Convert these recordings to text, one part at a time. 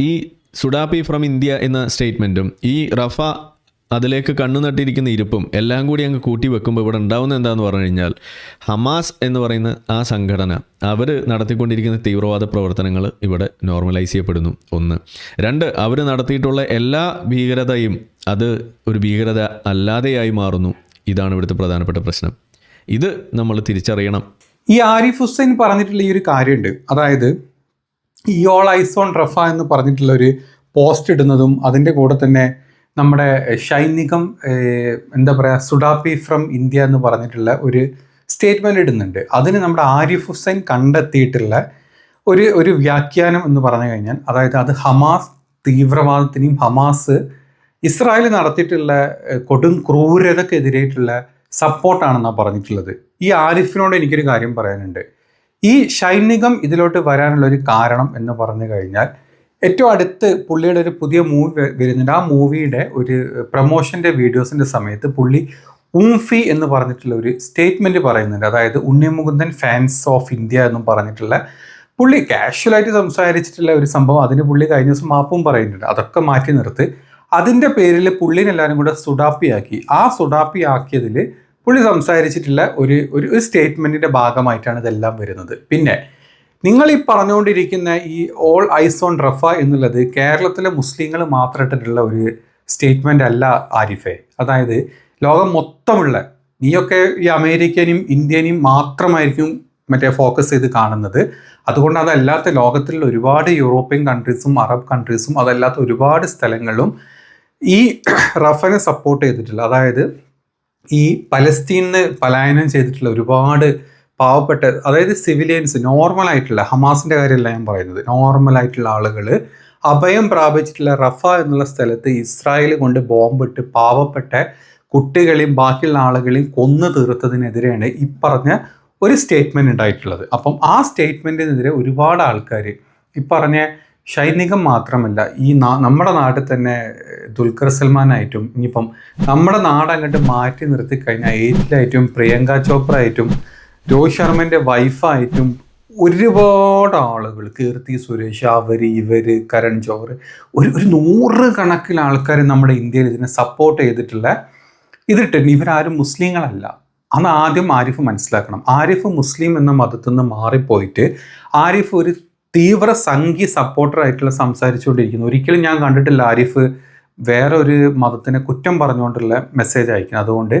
ഈ സുഡാപ്പി from India എന്ന സ്റ്റേറ്റ്മെന്റും ഈ റഫ അതിലേക്ക് കണ്ണു നട്ടിരിക്കുന്ന ഇരിപ്പും എല്ലാം കൂടി അങ്ങ് കൂട്ടി വെക്കുമ്പോൾ ഇവിടെ ഉണ്ടാവുന്ന എന്താണെന്ന് പറഞ്ഞു കഴിഞ്ഞാൽ ഹമാസ് എന്ന് പറയുന്ന ആ സംഘടന അവർ നടത്തിക്കൊണ്ടിരിക്കുന്ന തീവ്രവാദ പ്രവർത്തനങ്ങൾ ഇവിടെ നോർമലൈസ് ചെയ്യപ്പെടുന്നു. ഒന്ന്. രണ്ട് അവർ നടത്തിയിട്ടുള്ള എല്ലാ ഭീകരതയും അത് ഒരു ഭീകരത അല്ലാതെയായി മാറുന്നു. ഇതാണ് ഇവിടുത്തെ പ്രധാനപ്പെട്ട പ്രശ്നം. ഇത് നമ്മൾ തിരിച്ചറിയണം. ഈ ആരിഫ് ഹുസൈൻ പറഞ്ഞിട്ടുള്ള ഈ ഒരു കാര്യമുണ്ട്. അതായത് ഓൾ ഐസോൺ റഫ എന്ന് പറഞ്ഞിട്ടുള്ള ഒരു പോസ്റ്റ് ഇടുന്നതും അതിന്റെ കൂടെ തന്നെ നമ്മുടെ ഷൈനികം എന്താ പറയുക സുഡാപ്പി ഫ്രം ഇന്ത്യ എന്ന് പറഞ്ഞിട്ടുള്ള ഒരു സ്റ്റേറ്റ്മെന്റ് ഇടുന്നുണ്ട്. അതിന് നമ്മുടെ ആരിഫ് ഹുസൈൻ കണ്ടെത്തിയിട്ടുള്ള ഒരു ഒരു വ്യാഖ്യാനം എന്ന് പറഞ്ഞു കഴിഞ്ഞാൽ അതായത് അത് ഹമാസ് തീവ്രവാദത്തിനെയും ഹമാസ് ഇസ്രായേൽ നടത്തിയിട്ടുള്ള കൊടും ക്രൂരതക്കെതിരായിട്ടുള്ള സപ്പോർട്ടാണെന്നാണ് പറഞ്ഞിട്ടുള്ളത്. ഈ ആരിഫിനോട് എനിക്കൊരു കാര്യം പറയാനുണ്ട്. ഈ ഷൈനികം ഇതിലോട്ട് വരാനുള്ള ഒരു കാരണം എന്ന് പറഞ്ഞു കഴിഞ്ഞാൽ ഏറ്റവും അടുത്ത് പുള്ളിയുടെ ഒരു പുതിയ മൂവി വരുന്നുണ്ട്. ആ മൂവിയുടെ ഒരു പ്രൊമോഷന്റെ വീഡിയോസിന്റെ സമയത്ത് പുള്ളി ഉംഫി എന്ന് പറഞ്ഞിട്ടുള്ള ഒരു സ്റ്റേറ്റ്മെന്റ് പറയുന്നുണ്ട്. അതായത് ഉണ്ണിമുകുന്ദൻ ഫാൻസ് ഓഫ് ഇന്ത്യ എന്നും പറഞ്ഞിട്ടുള്ള പുള്ളി കാഷ്വലായിട്ട് സംസാരിച്ചിട്ടുള്ള ഒരു സംഭവം അതിന് പുള്ളി കഴിഞ്ഞ ദിവസം മാപ്പും പറയുന്നുണ്ട്. അതൊക്കെ മാറ്റി നിർത്തി. അതിന്റെ പേരിൽ പുള്ളിനെല്ലാവരും കൂടെ സുഡാപ്പിയാക്കി. ആ സുഡാപ്പി ആക്കിയതിൽ പുള്ളി സംസാരിച്ചിട്ടുള്ള ഒരു ഒരു സ്റ്റേറ്റ്മെന്റിന്റെ ഭാഗമായിട്ടാണ് ഇതെല്ലാം വരുന്നത്. പിന്നെ നിങ്ങൾ ഈ പറഞ്ഞുകൊണ്ടിരിക്കുന്ന ഈ ഓൾ ഐസ് ഓൺ റഫ എന്നുള്ളത് കേരളത്തിലെ മുസ്ലിങ്ങൾ മാത്രമായിട്ടുള്ള ഒരു സ്റ്റേറ്റ്മെന്റ് അല്ല ആരിഫെ. അതായത് ലോകം മൊത്തമുള്ള നീയൊക്കെ ഈ അമേരിക്കനെയും ഇന്ത്യനെയും മാത്രമായിരിക്കും മറ്റേ ഫോക്കസ് ചെയ്ത് കാണുന്നത്. അതുകൊണ്ട് അതല്ലാത്ത ലോകത്തിലുള്ള ഒരുപാട് യൂറോപ്യൻ കൺട്രീസും അറബ് കൺട്രീസും അതല്ലാത്ത ഒരുപാട് സ്ഥലങ്ങളും ഈ റഫനെ സപ്പോർട്ട് ചെയ്തിട്ടുള്ള അതായത് ഈ പലസ്തീനിന് പലായനം ചെയ്തിട്ടുള്ള ഒരുപാട് പാവപ്പെട്ട അതായത് സിവിലിയൻസ് നോർമൽ ആയിട്ടുള്ള ഹമാസിന്റെ കാര്യമല്ല ഞാൻ പറയുന്നത്. നോർമൽ ആയിട്ടുള്ള ആളുകൾ അഭയം പ്രാപിച്ചിട്ടുള്ള റഫ എന്നുള്ള സ്ഥലത്ത് ഇസ്രായേൽ കൊണ്ട് ബോംബിട്ട് പാവപ്പെട്ട കുട്ടികളെയും ബാക്കിയുള്ള ആളുകളെയും കൊന്നു തീർത്തതിനെതിരെയാണ് ഈ പറഞ്ഞ ഒരു സ്റ്റേറ്റ്മെന്റ് ഉണ്ടായിട്ടുള്ളത്. അപ്പം ആ സ്റ്റേറ്റ്മെന്റിനെതിരെ ഒരുപാട് ആൾക്കാർ ഈ പറഞ്ഞ ഷൈനികം മാത്രമല്ല ഈ നമ്മുടെ നാട്ടിൽ തന്നെ ദുൽഖർ സൽമാനായിട്ടും ഇനിയിപ്പം നമ്മുടെ നാട് അങ്ങോട്ട് മാറ്റി നിർത്തി കഴിഞ്ഞാൽ എയ്റ്റിലായിട്ടും പ്രിയങ്ക ചോപ്ര ആയിട്ടും രോഹിത് ശർമ്മന്റെ വൈഫായിട്ടും ഒരുപാട് ആളുകൾ കീർത്തി സുരേഷ് അവർ ഇവർ കരൺ ജോഹർ ഒരു ഒരു നൂറ് കണക്കിന് ആൾക്കാർ നമ്മുടെ ഇന്ത്യയിൽ ഇതിനെ സപ്പോർട്ട് ചെയ്തിട്ടുള്ള ഇതിട്ടുണ്ട് ഇവരാരും മുസ്ലിങ്ങളല്ല. അന്ന് ആദ്യം ആരിഫ് മനസ്സിലാക്കണം. ആരിഫ് മുസ്ലിം എന്ന മതത്തിൽ നിന്ന് മാറിപ്പോയിട്ട് ആരിഫ് ഒരു തീവ്ര സംഘി സപ്പോർട്ടറായിട്ടുള്ള സംസാരിച്ചുകൊണ്ടിരിക്കുന്നു. ഒരിക്കലും ഞാൻ കണ്ടിട്ടില്ല ആരിഫ് വേറെ ഒരു മതത്തിനെ കുറ്റം പറഞ്ഞുകൊണ്ടുള്ള മെസ്സേജ് അയക്കുന്നത്. അതുകൊണ്ട്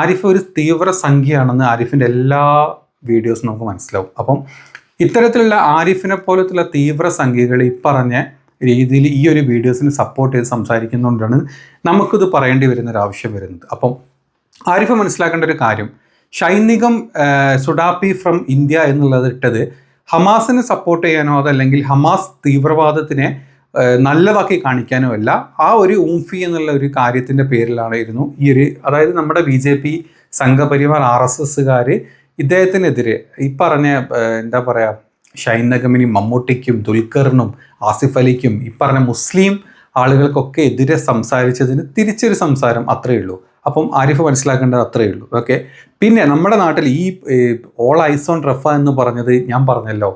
ആരിഫ് ഒരു തീവ്ര സംഖ്യയാണെന്ന് ആരിഫിന്റെ എല്ലാ വീഡിയോസും നമുക്ക് മനസ്സിലാവും. അപ്പം ഇത്തരത്തിലുള്ള ആരിഫിനെ പോലത്തുള്ള തീവ്ര സംഖ്യകൾ ഈ പറഞ്ഞ രീതിയിൽ ഈ ഒരു വീഡിയോസിന് സപ്പോർട്ട് ചെയ്ത് സംസാരിക്കുന്നതുകൊണ്ടാണ് നമുക്കിത് പറയേണ്ടി വരുന്ന ഒരു ആവശ്യം വരുന്നത്. അപ്പം ആരിഫ് മനസ്സിലാക്കേണ്ട ഒരു കാര്യം ഷൈനികം സുഡാപ്പി ഫ്രം ഇന്ത്യ എന്നുള്ളത് ഇട്ടത് ഹമാസിനെ സപ്പോർട്ട് ചെയ്യാനോ അതല്ലെങ്കിൽ ഹമാസ് തീവ്രവാദത്തിനെ നല്ലതാക്കി കാണിക്കാനോ അല്ല ആ ഒരു ഊംഫി എന്നുള്ള ഒരു കാര്യത്തിന്റെ പേരിലായിരുന്നു ഈ ഒരു അതായത് നമ്മുടെ B J P Sangh Parivar R S എസ്സുകാർ ഇദ്ദേഹത്തിനെതിരെ ഈ പറഞ്ഞ എന്താ പറയുക ഷൈൻ നഗമിനും മമ്മൂട്ടിക്കും ദുൽഖറിനും ആസിഫ് അലിക്കും ഈ പറഞ്ഞ മുസ്ലിം ആളുകൾക്കൊക്കെ എതിരെ സംസാരിച്ചതിന് തിരിച്ചൊരു സംസാരം അത്രയേ ഉള്ളൂ. അപ്പം ആരിഫ് മനസ്സിലാക്കേണ്ടത് അത്രയേ ഉള്ളൂ. ഓക്കെ പിന്നെ നമ്മുടെ നാട്ടിൽ ഈ ഓൾ ഐസോൺ റഫ എന്ന് പറഞ്ഞത് ഞാൻ പറഞ്ഞല്ലോ.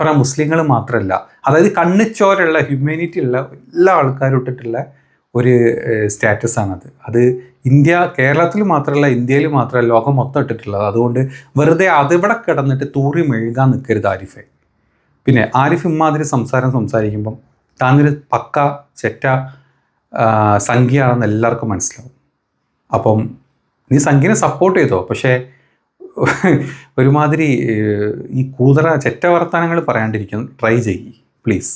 പറഞ്ഞ മുസ്ലിങ്ങൾ മാത്രമല്ല അതായത് കണ്ണിച്ചോരുള്ള ഹ്യൂമാനിറ്റി ഉള്ള എല്ലാ ആൾക്കാരും ഇട്ടിട്ടുള്ള ഒരു സ്റ്റാറ്റസ് ആണത്. അത് ഇന്ത്യ കേരളത്തിൽ മാത്രമല്ല ഇന്ത്യയിൽ മാത്രമല്ല ലോകം മൊത്തം ഇട്ടിട്ടുള്ളത്. അതുകൊണ്ട് വെറുതെ അതിവിടെ കിടന്നിട്ട് തൂറി മെഴുകാൻ നിൽക്കരുത് ആരിഫെ. പിന്നെ ആരിഫ് ഇമ്മാതിരി സംസാരം സംസാരിക്കുമ്പം താനൊരു പക്ക ചെറ്റ സംഖ്യയാണെന്ന് എല്ലാവർക്കും മനസ്സിലാവും. അപ്പം നീ സംഖ്യനെ സപ്പോർട്ട് ചെയ്തോ? പക്ഷേ ഒരുമാതിരി ഈ കൂതറ ചെറ്റ വർത്താനങ്ങൾ പറയാണ്ടിരിക്കും ട്രൈ ചെയ്യ് പ്ലീസ്